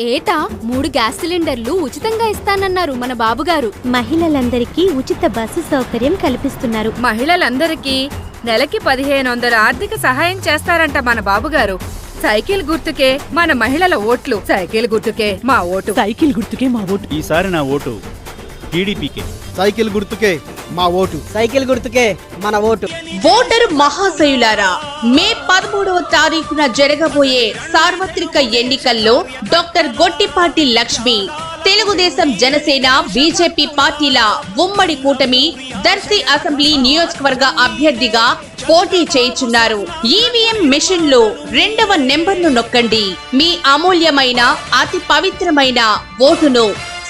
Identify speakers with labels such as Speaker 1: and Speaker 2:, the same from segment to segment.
Speaker 1: ఏటా మూడు గ్యాస్ సిలిండర్లు ఉచితంగా ఇస్తానన్నారు మన బాబుగారు.
Speaker 2: మహిళలందరికీ ఉచిత బస్సు సౌకర్యం కల్పిస్తున్నారు.
Speaker 3: మహిళలందరికీ నెలకి పదిహేను వందల ఆర్థిక సహాయం చేస్తారంట మన బాబుగారు. సైకిల్ గుర్తుకే మన మహిళల ఓట్లు. సైకిల్ గుర్తుకే మా ఓటు.
Speaker 4: సైకిల్ గుర్తుకే మా ఓటు.
Speaker 5: ఈసారి నా ఓటు టీడీపీకే.
Speaker 6: సైకిల్ గుర్తుకే. మా ఓటు.
Speaker 7: సైకిల్ గుర్తుకే మన ఓటు.
Speaker 8: ఓటరు మహాశయులారా మే పదమూడవ తారీఖున జరగబోయే సార్వత్రిక ఎన్నికల్లో డాక్టర్ గొట్టిపాటి లక్ష్మి తెలుగుదేశం జనసేన బీజేపీ పార్టీల ఉమ్మడి కూటమి దర్శి అసెంబ్లీ నియోజకవర్గ అభ్యర్థిగా పోటీ చేయుచున్నారు. ఈవీఎం మిషన్లో రెండవ నెంబర్ను నొక్కండి. మీ అమూల్యమైన అతి పవిత్రమైన ఓటును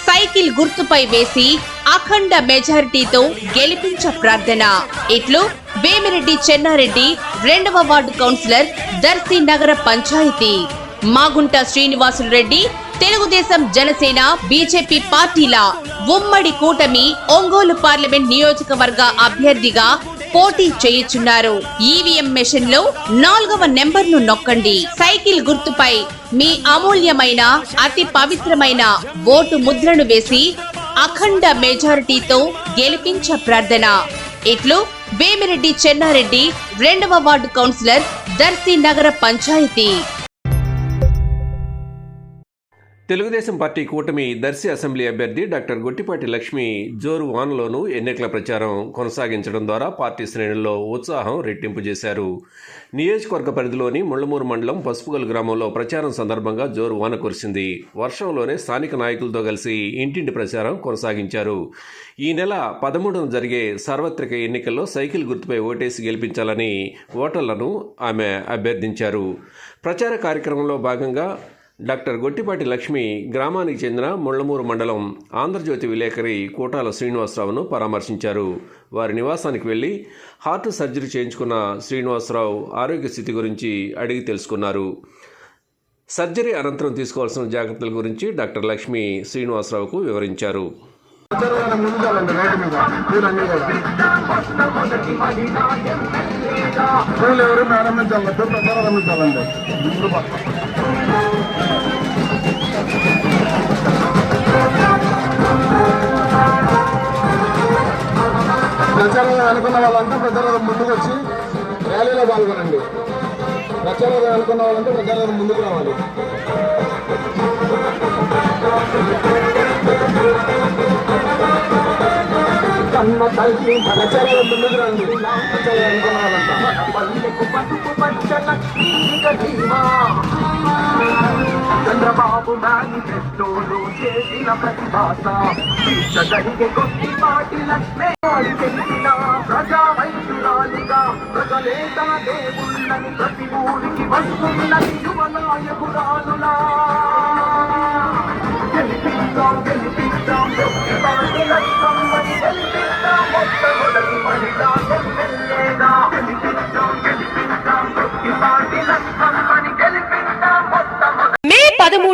Speaker 8: సైకిల్ గుర్తుపై వేసి అఖండ మెజారిటీతో గెలిపించ ప్రార్థన. ఇట్లు వేమిరెడ్డి చెన్నారెడ్డి రెండవ వార్డు కౌన్సిలర్ దర్శి నగర పంచాయతీ. మాగుంట శ్రీనివాసులు రెడ్డి తెలుగుదేశం జనసేన బీజేపీ పార్టీల ఉమ్మడి కూటమి ఒంగోలు పార్లమెంట్ నియోజకవర్గ అభ్యర్థిగా పోటీ చేయుచున్నారు. ఈవీఎం మెషిన్లో నాలుగవ నెంబర్ను నొక్కండి. సైకిల్ గుర్తుపై మీ అమూల్యమైన అతి పవిత్రమైన ఓటు ముద్రను వేసి అఖండ మెజారిటీతో గెలిపించ ప్రార్థన. ఇట్లు వేమిరెడ్డి చెన్నారెడ్డి రెండవ వార్డు కౌన్సిలర్ దర్శి నగర పంచాయతీ.
Speaker 9: తెలుగుదేశం పార్టీ కూటమి దర్శి అసెంబ్లీ అభ్యర్థి డాక్టర్ గొట్టిపాటి లక్ష్మి జోరు వాన్లోనూ ఎన్నికల ప్రచారం కొనసాగించడం ద్వారా పార్టీ శ్రేణుల్లో ఉత్సాహం రెట్టింపు చేశారు. నియోజకవర్గ పరిధిలోని ముళ్ళమూరు మండలం పసుపుగల్ గ్రామంలో ప్రచారం సందర్భంగా జోరు వాన కురిసింది. వర్షంలోనే స్థానిక నాయకులతో కలిసి ఇంటింటి ప్రచారం కొనసాగించారు. ఈ నెల పదమూడున జరిగే సార్వత్రిక ఎన్నికల్లో సైకిల్ గుర్తుపై ఓటేసి గెలిపించాలని ఓటర్లను ఆమె అభ్యర్థించారు. ప్రచార కార్యక్రమంలో భాగంగా డాక్టర్ గొట్టిపాటి లక్ష్మి గ్రామానికి చెందిన ముళ్ళమూరు మండలం ఆంధ్రజ్యోతి విలేకరి కోటాల శ్రీనివాసరావును పరామర్శించారు. వారి నివాసానికి వెళ్ళి హార్ట్ సర్జరీ చేయించుకున్న శ్రీనివాసరావు ఆరోగ్య స్థితి గురించి అడిగి తెలుసుకున్నారు. సర్జరీ అనంతరం తీసుకోవాల్సిన జాగ్రత్తల గురించి డాక్టర్ లక్ష్మి శ్రీనివాసరావుకు వివరించారు.
Speaker 6: పూలు ఎవరు ప్రారంభించాలంటే ప్రారంభించాలండి. ప్రచారం అనుకున్న వాళ్ళంతా ప్రచారం ముందుకు వచ్చి ర్యాలీలో పాల్గొనండి. ప్రచారం అనుకున్న వాళ్ళంతా ప్రచారం ముందుకు రావాలి. కన్న తల్లి ప్రచారం ముందుకు రండి. ప్రచారం అనుకున్న వాళ్ళంతా
Speaker 10: చంద్రబాబు మేనిఫెస్టోలో చేసిన ప్రతిభాస. తీర్చగలిగే కొద్ది పాటిలే తెలిసిన ప్రజా వైద్యురాలిగా ప్రజలే తన దేవుళ్ళని ప్రతి ఊరికి వస్తున్న యువ నాయకురాలులా.